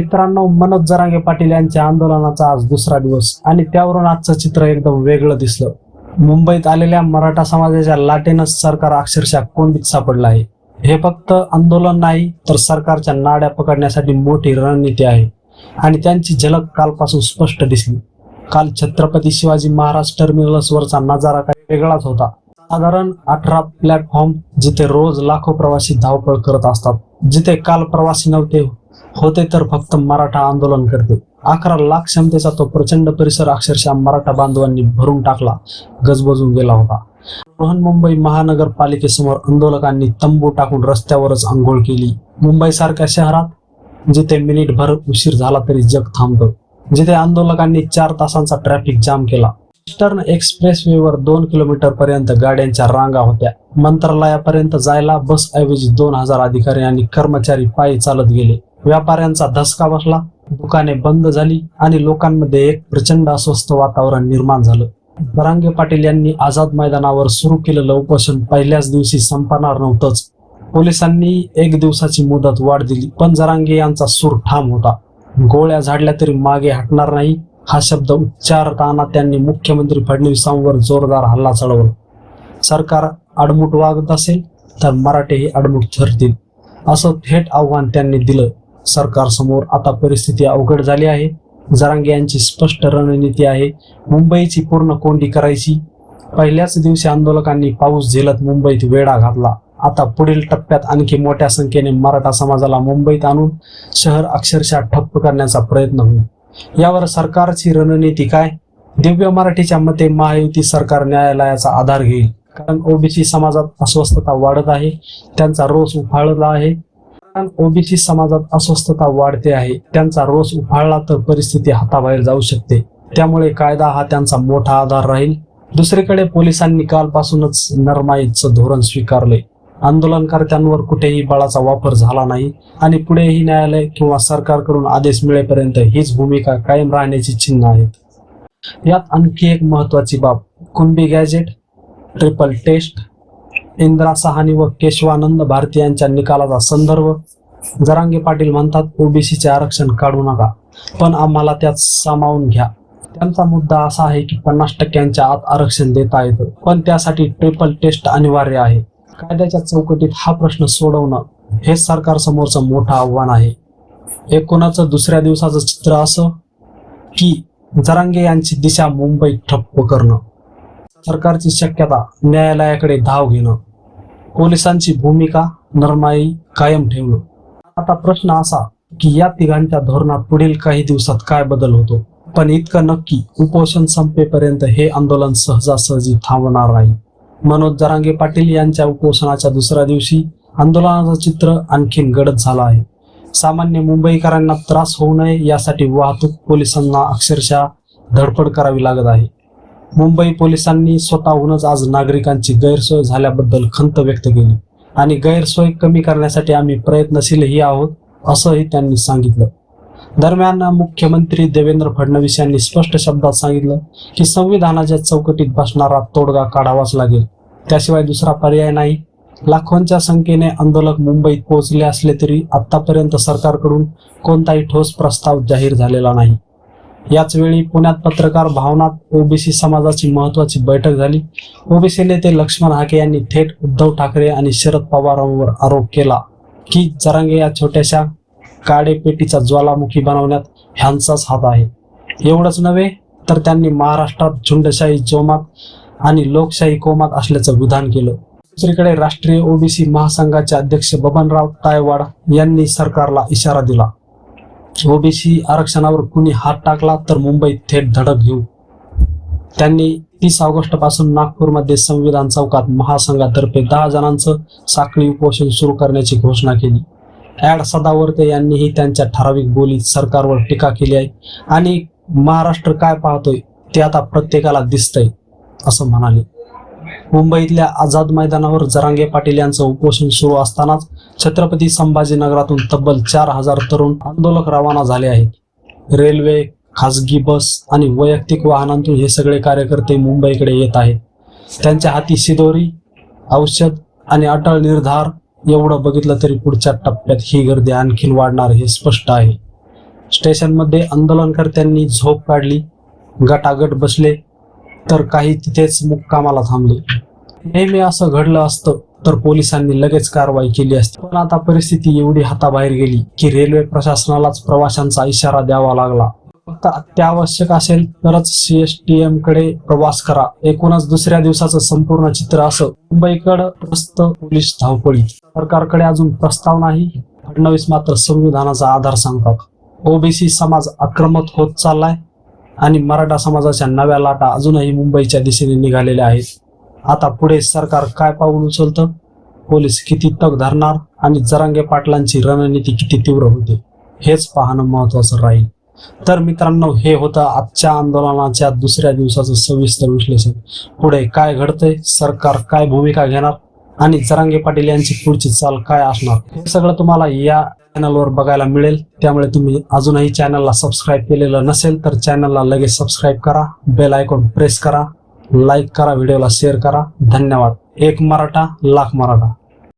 मित्रांनो मनोज जरांगे पाटील यांच्या आंदोलनाचा आज दुसरा दिवस आणि त्यावरून आजचं चित्र एकदम वेगळं दिसलं. मुंबईत आलेल्या मराठा समाजाच्या लाटेनच सरकार अक्षरशः कोंडीत सापडलं आहे. हे फक्त आंदोलन नाही तर सरकारच्या नाड्या पकडण्यासाठी मोठी रणनीती आहे आणि त्यांची झलक कालपासून स्पष्ट दिसली. काल छत्रपती शिवाजी महाराज टर्मिनसवरचा नजारा काही वेगळाच होता. साधारण अठरा प्लॅटफॉर्म जिथे रोज लाखो प्रवासी धावपळ करत असतात जिथे काल प्रवासी नव्हते होते तर फक्त मराठा आंदोलन करते अकरा लाख क्षमतेचा तो प्रचंड परिसर अक्षरशः मराठा बांधवांनी भरून टाकला गजबजून गेला होता. बृहन्मुंबई महानगरपालिकेसमोर आंदोलकांनी तंबू टाकून रस्त्यावरच आंघोळ केली. मुंबई सारख्या शहरात जिथे मिनिटभर उशीर झाला तरी जग थांबतो. जिथे आंदोलकांनी चार तासांचा ट्रॅफिक जाम केला. ईस्टर्न एक्सप्रेसवेवर दोन किलोमीटर पर्यंत गाड्यांच्या रांगा होत्या. मंत्रालयापर्यंत जायला बस ऐवजी दोन हजार अधिकारी आणि कर्मचारी पायी चालत गेले. व्यापाऱ्यांचा धसका बसला दुकाने बंद झाली आणि लोकांमध्ये एक प्रचंड अस्वस्थ वातावरण निर्माण झालं. बरांगे पाटील यांनी आझाद मैदानावर सुरू केलेलं उपोषण पहिल्याच दिवशी संपणार नव्हतंच. पोलिसांनी एक दिवसाची मुदत वाढ दिली पण जरांगे यांचा सूर ठाम होता. गोळ्या झाडल्या तरी मागे हटणार नाही हा शब्द उच्चारताना त्यांनी मुख्यमंत्री फडणवीसांवर जोरदार हल्ला चढवला. सरकार अडमुट वागत असेल तर मराठेही अडमुट ठरतील असं थेट आव्हान त्यांनी दिलं. सरकारसमोर आता परिस्थिती अवघड झाली आहे. जरांगे यांची स्पष्ट रणनीती आहे. मुंबईची पूर्ण कोंडी करायची. पहिल्याच दिवशी आंदोलकांनी पाऊस झेलत मुंबईत वेढा घातला. आता पुढील टप्प्यात आणखी मोठ्या संख्येने मराठा समाजाला मुंबईत आणून शहर अक्षरशः ठप्प करण्याचा प्रयत्न होईल. यावर सरकारची रणनीती काय? दिव्य मराठीच्या मते महायुती सरकार न्यायालयाचा आधार घेईल. कारण ओबीसी समाजात अस्वस्थता वाढत आहे. त्यांचा रोष उफाळला आहे. ओबीसी समाजात अस्वस्थता वाढते आहे. त्यांचा रोष उफाळला तर परिस्थिती हाताबाहेर जाऊ शकते. त्यामुळे कायदा हा त्यांचा मोठा आधार राहील. दुसरीकडे पोलिसांनी कालपासूनच नरमाईचं धोरण स्वीकारले. आंदोलनकर्त्यांवर कुठेही बळाचा वापर झाला नाही आणि पुढेही न्यायालय किंवा सरकारकडून आदेश मिळेपर्यंत हीच भूमिका कायम राहण्याची चिन्ह आहेत. यात आणखी एक महत्वाची बाब कुंभी गॅजेट ट्रिपल टेस्ट इंदिरा सहानी व केशवानंद भारती यांच्या निकालाचा संदर्भ जरांगे पाटील म्हणतात ओबीसीचे आरक्षण काढू नका पण आम्हाला त्यात सामावून घ्या. त्यांचा मुद्दा असा आहे की पन्नास टक्क्यांच्या आत आरक्षण देता येतं पण त्यासाठी ट्रिपल टेस्ट अनिवार्य आहे. कायद्याच्या चौकटीत हा प्रश्न सोडवणं हे सरकारसमोरचं मोठं आव्हान आहे. एकूणच दुसऱ्या दिवसाचं चित्र असं की जरांगे यांची दिशा मुंबईत ठप्प करणं सरकारची शक्यता न्यायालयाकडे धाव घेणं पोलिसांची भूमिका नरमाई कायम ठेवलं आता प्रश्न असा की या तिघांच्या धोरणात पुढील काही दिवसात काय बदल होतो? पण इतकं नक्की उपोषण संपेपर्यंत हे आंदोलन सहजासहजी थांबणार नाही. मनोज जरांगे पाटील यांच्या उपोषणाच्या दुसऱ्या दिवशी आंदोलनाचं चित्र आणखीन गडद झालं आहे. सामान्य मुंबईकरांना त्रास होऊ नये यासाठी वाहतूक पोलिसांना अक्षरशः धडपड करावी लागत आहे. मुंबई पोलिसांनी स्वतःहूनच आज नागरिकांची गैरसोय झाल्याबद्दल खंत व्यक्त केली. आणि गैरसोय कमी करण्यासाठी आम्ही प्रयत्नशीलही आहोत असंही त्यांनी सांगितलं. दरम्यान मुख्यमंत्री देवेंद्र फडणवीस यांनी स्पष्ट शब्दात सांगितलं की संविधानाच्या चौकटीत बसणारा तोडगा काढावाच लागेल. त्याशिवाय दुसरा पर्याय नाही. लाखोंच्या संख्येने आंदोलक मुंबईत पोहोचले असले तरी आतापर्यंत सरकारकडून कोणताही ठोस प्रस्ताव जाहीर झालेला नाही. याचवेळी पुण्यात पत्रकार भावनात ओबीसी समाजाची महत्वाची बैठक झाली. ओबीसी नेते लक्ष्मण हाके यांनी थेट उद्धव ठाकरे आणि शरद पवारांवर आरोप केला की जरांगे या छोट्याशा काडेपेटीचा ज्वालामुखी बनवण्यात ह्यांचाच हात आहे. एवढंच नव्हे तर त्यांनी महाराष्ट्रात झुंडशाही जोमात आणि लोकशाही कोमात असल्याचं विधान केलं. दुसरीकडे राष्ट्रीय ओबीसी महासंघाचे अध्यक्ष बबनराव तायवाड यांनी सरकारला इशारा दिला. ओबीसी आरक्षणावर कुणी हात टाकला तर मुंबईत थेट धडक घेऊ. त्यांनी तीस ऑगस्टपासून नागपूरमध्ये संविधान चौकात महासंघातर्फे दहा जणांचं साखळी उपोषण सुरू करण्याची घोषणा केली. ऍड सदावर्ते यांनीही त्यांच्या ठराविक बोलीत सरकारवर टीका केली आहे आणि महाराष्ट्र काय पाहतोय ते आता प्रत्येकाला दिसतंय असं म्हणाले. मुंबईतल्या आझाद मैदानावर जरांगे पाटील यांचं उपोषण सुरू असतानाच छत्रपती संभाजीनगरातून तब्बल चार हजार तरुण आंदोलक रवाना झाले आहेत. रेल्वे खासगी बस आणि वैयक्तिक वाहनांतून हे सगळे कार्यकर्ते मुंबईकडे येत आहेत. त्यांच्या हाती शिदोरी औषध आणि अटळ निर्धार एवढं बघितलं तरी पुढच्या टप्प्यात ही गर्दी आणखीन वाढणार हे स्पष्ट आहे. स्टेशनमध्ये आंदोलनकर्त्यांनी झोप काढली. गटागट बसले. तर काही तिथेच मुक्कामाला थांबले. नेहमी असं घडलं असतं तर पोलिसांनी लगेच कारवाई केली असती. पण आता परिस्थिती एवढी हाताबाहेर गेली की रेल्वे प्रशासनालाच प्रवाशांचा इशारा द्यावा लागला. फक्त अत्यावश्यक असेल तरच सीएसटीएमकडे प्रवास करा. एकूणच दुसऱ्या दिवसाचं संपूर्ण चित्र असं. मुंबईकडे प्रस्त पोलीस धावपळी. सरकारकडे अजून प्रस्ताव नाही. फडणवीस मात्र संविधानाचा आधार सांगतात. ओबीसी समाज आक्रमक होत चाललाय. आणि मराठा समाजाच्या नव्या लाटा अजूनही मुंबईच्या दिशेने निघालेल्या आहेत. आता पुढे सरकार काय पाऊल उचलतं? पोलीस किती तग धरणार आणि जरांगे पाटलांची रणनीती किती तीव्र होते? हेच पाहणं महत्वाचं राहील. तर मित्रांनो हे होतं आजच्या आंदोलनाच्या दुसऱ्या दिवसाचं सविस्तर विश्लेषण. पुढे काय घडतंय? सरकार काय भूमिका घेणार? आणि जरांगे पाटील यांची पुढची चाल काय असणार? हे सगळं तुम्हाला या चॅनलवर बघायला मिळेल. त्यामुळे तुम्ही अजूनही चॅनलला सबस्क्राईब केलेलं नसेल तर चॅनलला लगेच सबस्क्राईब करा. बेल आयकॉन प्रेस करा. लाईक करा व्हिडिओला शेअर करा. धन्यवाद. एक मराठा लाख मराठा.